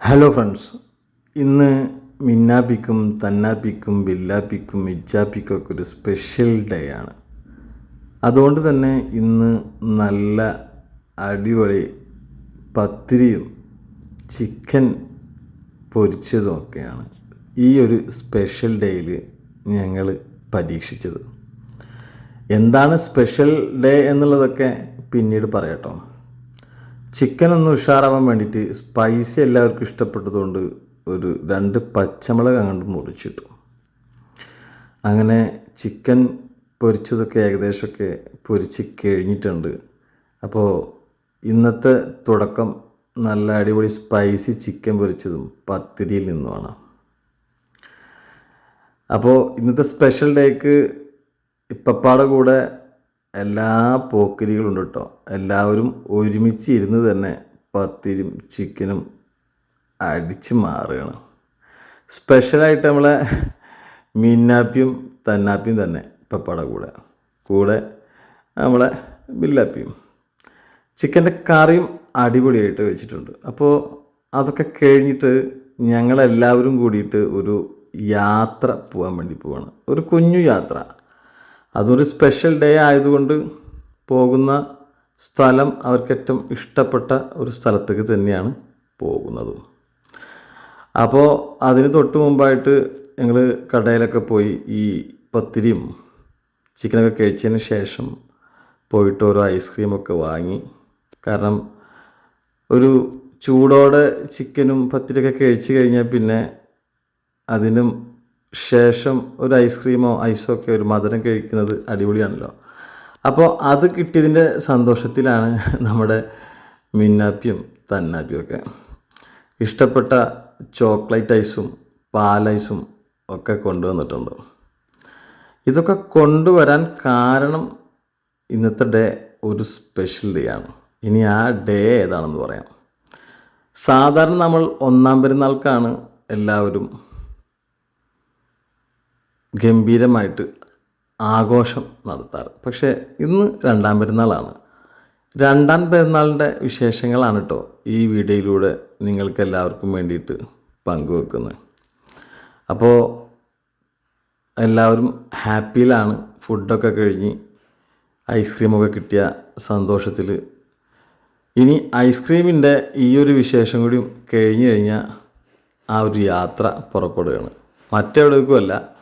Hello friends ഇന്ന് മിന്നാപ്പിക്കും തന്നാപ്പിക്കും ബില്ലാപ്പിക്കും ഇജാപ്പിക്കും ഒക്കെ ഒരു സ്പെഷ്യൽ ഡേ ആണ്. അതുകൊണ്ട് തന്നെ ഇന്ന് നല്ല അടിപൊളി പത്തിരിയും ചിക്കൻ പൊരിച്ചതും ഒക്കെയാണ് ഈ ഒരു സ്പെഷ്യൽ ഡേയിൽ ഞങ്ങൾ പരീക്ഷിച്ചത്. എന്താണ് സ്പെഷ്യൽ ഡേ എന്നുള്ളതൊക്കെ പിന്നീട് പറയാട്ടോ. ചിക്കൻ ഒന്ന് ഉഷാറാവാൻ വേണ്ടിയിട്ട് സ്പൈസി എല്ലാവർക്കും ഇഷ്ടപ്പെട്ടതുകൊണ്ട് ഒരു രണ്ട് പച്ചമുളക് അങ്ങോട്ട് മുറിച്ചിട്ടു. അങ്ങനെ ചിക്കൻ പൊരിച്ചതൊക്കെ ഏകദേശമൊക്കെ പൊരിച്ച് കഴിഞ്ഞിട്ടുണ്ട്. അപ്പോൾ ഇന്നത്തെ തുടക്കം നല്ല അടിപൊളി സ്പൈസി ചിക്കൻ പൊരിച്ചതും പത്തിരിയിൽ നിന്നുമാണ്. അപ്പോൾ ഇന്നത്തെ സ്പെഷ്യൽ ഡേക്ക് ഇപ്പപ്പാടെ കൂടെ എല്ലാ പോക്കരികളുണ്ട് കേട്ടോ. എല്ലാവരും ഒരുമിച്ച് ഇരുന്ന് തന്നെ പത്തിരും ചിക്കനും അടിച്ച് മാറുകയാണ്. സ്പെഷ്യലായിട്ട് നമ്മളെ മീനാപ്പിയും തന്നാപ്പിയും തന്നെ പപ്പട കൂടെ. കൂടെ നമ്മളെ മില്ലാപ്പിയും ചിക്കന്റെ കറിയും അടിപൊളിയായിട്ട് വെച്ചിട്ടുണ്ട്. അപ്പോൾ അതൊക്കെ കഴിഞ്ഞിട്ട് ഞങ്ങളെല്ലാവരും കൂടിയിട്ട് ഒരു യാത്ര പോകാൻ വേണ്ടി പോവാണ്. ഒരു കുഞ്ഞു യാത്ര. അതൊരു സ്പെഷ്യൽ ഡേ ആയതുകൊണ്ട് പോകുന്ന സ്ഥലം അവർക്ക് ഏറ്റവും ഇഷ്ടപ്പെട്ട ഒരു സ്ഥലത്തേക്ക് തന്നെയാണ് പോകുന്നത്. അപ്പോൾ അതിന് തൊട്ട് മുമ്പായിട്ട് ഞങ്ങൾ കടയിലൊക്കെ പോയി ഈ പത്തിരിയും ചിക്കനൊക്കെ കഴിച്ചതിന് ശേഷം പോയിട്ട് ഓരോ ഐസ്ക്രീമൊക്കെ വാങ്ങി. കാരണം ഒരു ചൂടോടെ ചിക്കനും പത്തിരിയൊക്കെ കഴിച്ചു കഴിഞ്ഞാൽ പിന്നെ അതിനും ശേഷം ഒരു ഐസ്ക്രീമോ ഐസോ ഒക്കെ ഒരു മധുരം കഴിക്കുന്നത് അടിപൊളിയാണല്ലോ. അപ്പോൾ അത് കിട്ടിയതിന്റെ സന്തോഷത്തിലാണ് നമ്മുടെ മിന്നാപ്പിയും തന്നാപ്പിയും ഒക്കെ. ഇഷ്ടപ്പെട്ട ചോക്ലേറ്റ് ഐസും പാലൈസും ഒക്കെ കൊണ്ടുവന്നിട്ടുണ്ട്. ഇതൊക്കെ കൊണ്ടുവരാൻ കാരണം ഇന്നത്തെ ഡേ ഒരു സ്പെഷ്യൽ ഡേ ആണ്. ഇനി ആ ഡേ ഏതാണെന്ന് പറയാം. സാധാരണ നമ്മൾ ഒന്നാം പെരുന്നാൾക്കാണ് എല്ലാവരും ഗംഭീരമായിട്ട് ആഘോഷം നടത്താറ്. പക്ഷേ ഇന്ന് രണ്ടാം പെരുന്നാളാണ്. രണ്ടാം പെരുന്നാളിന്റെ വിശേഷങ്ങളാണ് കേട്ടോ ഈ വീഡിയോയിലൂടെ നിങ്ങൾക്ക് എല്ലാവർക്കും വേണ്ടിയിട്ട് പങ്കുവെക്കുന്നത്. അപ്പോൾ എല്ലാവരും ഹാപ്പിയിലാണ്. ഫുഡൊക്കെ കഴിഞ്ഞ് ഐസ്ക്രീമൊക്കെ കിട്ടിയ സന്തോഷത്തിൽ ഇനി ഐസ്ക്രീമിന്റെ ഈ ഒരു വിശേഷം കൂടി കഴിഞ്ഞ് കഴിഞ്ഞാൽ ആ ഒരു യാത്ര പുറപ്പെടുകയാണ്. മറ്റെവിടേക്കുമല്ല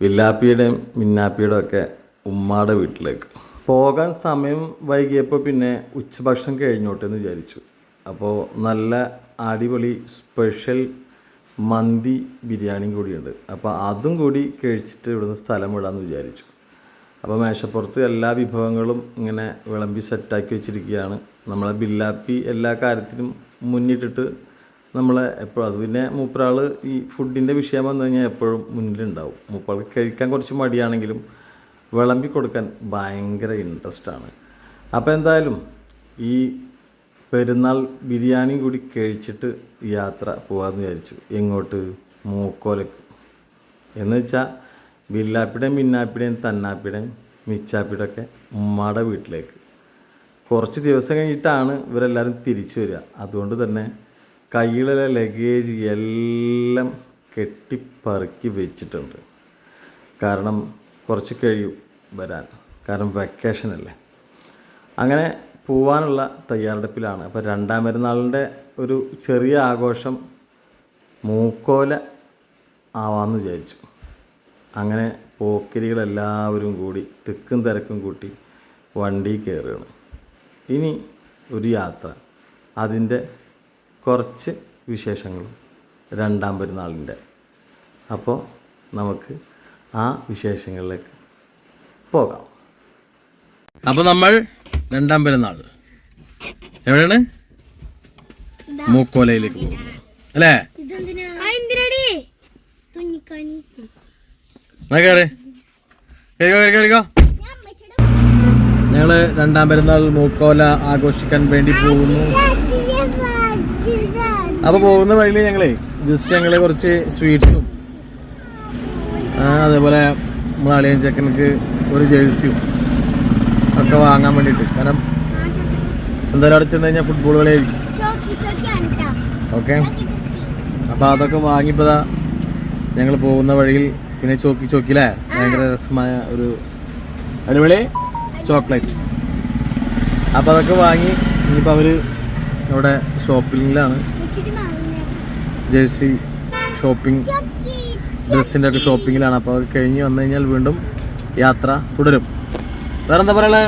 വില്ലാപ്പിയുടെയും മിന്നാപ്പിയുടെയും ഒക്കെ ഉമ്മാടെ വീട്ടിലേക്ക്. പോകാൻ സമയം വൈകിയപ്പോൾ പിന്നെ ഉച്ചഭക്ഷണം കഴിഞ്ഞോട്ടെ എന്ന് വിചാരിച്ചു. അപ്പോൾ നല്ല അടിപൊളി സ്പെഷ്യൽ മന്തി ബിരിയാണിയും കൂടിയുണ്ട്. അപ്പോൾ അതും കൂടി കഴിച്ചിട്ട് ഇവിടുന്ന് സ്ഥലം വിടാമെന്ന് വിചാരിച്ചു. അപ്പോൾ മേശപ്പുറത്ത് എല്ലാ വിഭവങ്ങളും ഇങ്ങനെ വിളമ്പി സെറ്റാക്കി വെച്ചിരിക്കുകയാണ്. നമ്മളെ ബില്ലാപ്പി എല്ലാ കാര്യത്തിനും മുന്നിട്ടിട്ട് നമ്മളെ എപ്പോഴും അത് പിന്നെ മൂപ്പരാൾ ഈ ഫുഡിന്റെ വിഷയം വന്നു കഴിഞ്ഞാൽ എപ്പോഴും മുന്നിലുണ്ടാവും. മൂപ്പരാൾക്ക് കഴിക്കാൻ കുറച്ച് മടിയാണെങ്കിലും വിളമ്പി കൊടുക്കാൻ ഭയങ്കര ഇൻട്രസ്റ്റാണ് അപ്പോൾ എന്തായാലും ഈ പെരുന്നാൾ ബിരിയാണിയും കൂടി കഴിച്ചിട്ട് യാത്ര പോകാമെന്ന് വിചാരിച്ചു. എങ്ങോട്ട്? മൂക്കോലക്ക്. എന്ന് വെച്ചാൽ ബില്ലാപ്പിടേയും മിന്നാപ്പിടേയും തന്നാപ്പിടേയും മിച്ചാപ്പിടൊക്കെ ഉമ്മാടെ വീട്ടിലേക്ക്. കുറച്ച് ദിവസം കഴിഞ്ഞിട്ടാണ് ഇവരെല്ലാവരും തിരിച്ചു വരിക. അതുകൊണ്ട് തന്നെ കയ്യിലെ ലഗേജ് എല്ലാം കെട്ടിപ്പറുക്കി വെച്ചിട്ടുണ്ട്. കാരണം കുറച്ച് കഴിയും വരാൻ. കാരണം വെക്കേഷൻ അല്ലേ. അങ്ങനെ പോവാനുള്ള തയ്യാറെടുപ്പിലാണ്. അപ്പോൾ രണ്ടാം പെരുന്നാളിന്റെ ഒരു ചെറിയ ആഘോഷം മൂക്കോല ആവാമെന്ന് വിചാരിച്ചു. അങ്ങനെ പോക്കിരികളെല്ലാവരും കൂടി തിക്കും തിരക്കും കൂട്ടി വണ്ടി കയറുകയാണ്. ഇനി ഒരു യാത്ര. അതിന്റെ കുറച്ച് വിശേഷങ്ങളും രണ്ടാം പെരുന്നാളിന്റെ. അപ്പോൾ നമുക്ക് ആ വിശേഷങ്ങളിലേക്ക് പോകാം. അപ്പോൾ നമ്മൾ രണ്ടാം പെരുന്നാൾ. എവിടെയാണ്? മൂക്കോലയിലേക്ക് പോകുന്നു. അല്ലേ? ഞങ്ങൾ രണ്ടാം പെരുന്നാൾ മൂക്കോല ആഘോഷിക്കാൻ വേണ്ടി പോകുന്നു. അപ്പോൾ പോകുന്ന വഴിയിൽ ഞങ്ങളെ ജസ്റ്റ് ഞങ്ങളെ കുറച്ച് സ്വീറ്റ്സും അതേപോലെ നമ്മളെ അളിയൻ ചെക്കനക്ക് ഒരു ജേഴ്സിയും ഒക്കെ വാങ്ങാൻ വേണ്ടിട്ട് കാരണം എന്തായാലും അവിടെ ചെന്ന് കഴിഞ്ഞാൽ ഫുട്ബോൾ കളിയായിരിക്കും. ഓക്കെ അപ്പോൾ അതൊക്കെ വാങ്ങിപ്പതാ ഞങ്ങൾ പോകുന്ന വഴിയിൽ പിന്നെ ചോക്കി ചോക്കിലെ? ഭയങ്കര രസമായ ഒരു അടിപൊളി ചോക്ലേറ്റ്. അപ്പോൾ അതൊക്കെ വാങ്ങി ഇനിയിപ്പോൾ അവർ ഇവിടെ ഷോപ്പിങ്ങിലാണ് ജേഴ്സി ഷോപ്പിംഗ് ഡ്രസ്സിന്റെ ഒക്കെ ഷോപ്പിങ്ങിലാണ്. അപ്പോൾ അത് കഴിഞ്ഞ് വന്നു കഴിഞ്ഞാൽ വീണ്ടും യാത്ര തുടരും. വേറെന്താ പറയണേ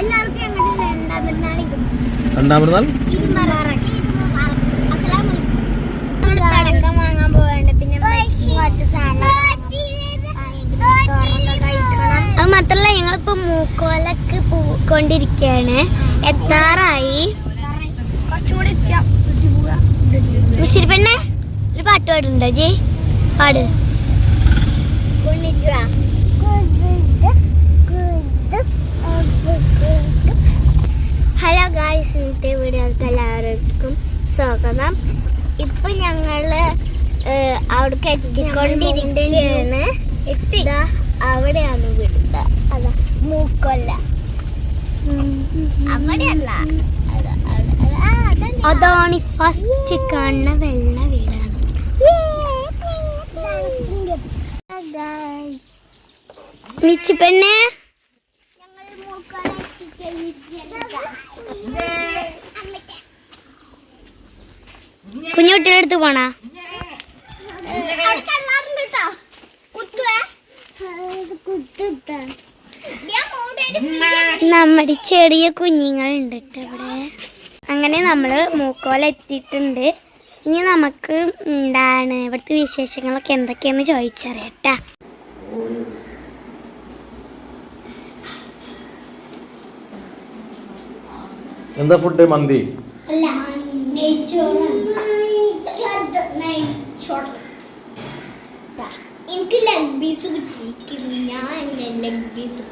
എല്ലാവർക്കും ഞങ്ങളുടെ രണ്ടാം അത് മാത്രല്ല ഞങ്ങളിപ്പോ മൂക്കോലൊക്കെ പോയിക്കൊണ്ടിരിക്കുകയാണ് എത്താറായി. മിസ്സിരി പെണ്ണെ ഒരു പാട്ട് പാടുണ്ടോ ജി? പാട്. ഹലോ ഗായ്സ് ഇന്നത്തെ വീഡിയോക്ക് എല്ലാവർക്കും സ്വാഗതം. ഇപ്പൊ ഞങ്ങൾ അവിടെ അവിടേക്ക് എത്തിക്കൊണ്ടിരിക്കുകയാണ് എത്തിതാ അവിടെയാണ് വീട്. അതാ മൂക്കൊല്ല. അവിടെയല്ല അതാ, അവിടെ, അവിടെ. ആ, അതന്നെ. അതാണ് ഫസ്റ്റ് കാണുന്ന വെള്ള വീടാണ്. മിച്ചി പെണ്ണെ. കുഞ്ഞുട്ടിയുടെ അടുത്ത് പോണാ. നമ്മുടെ ചെറിയ കുഞ്ഞുങ്ങളുണ്ട് ട്ടോ ഇവിടെ. അങ്ങനെ നമ്മൾ മൂക്കോല എത്തിയിട്ടുണ്ട്. ഇനി നമുക്ക് എന്താണ് ഇവിടുത്തെ വിശേഷങ്ങളൊക്കെ എന്തൊക്കെയാന്ന് ചോദിച്ചറിയട്ടാ. എന്താ ഫുഡ് മന്തി? അല്ല എനിക്ക് ലെഗ് പീസ് കിട്ടി ഞാൻ എന്റെ ലെഗ് പീസ്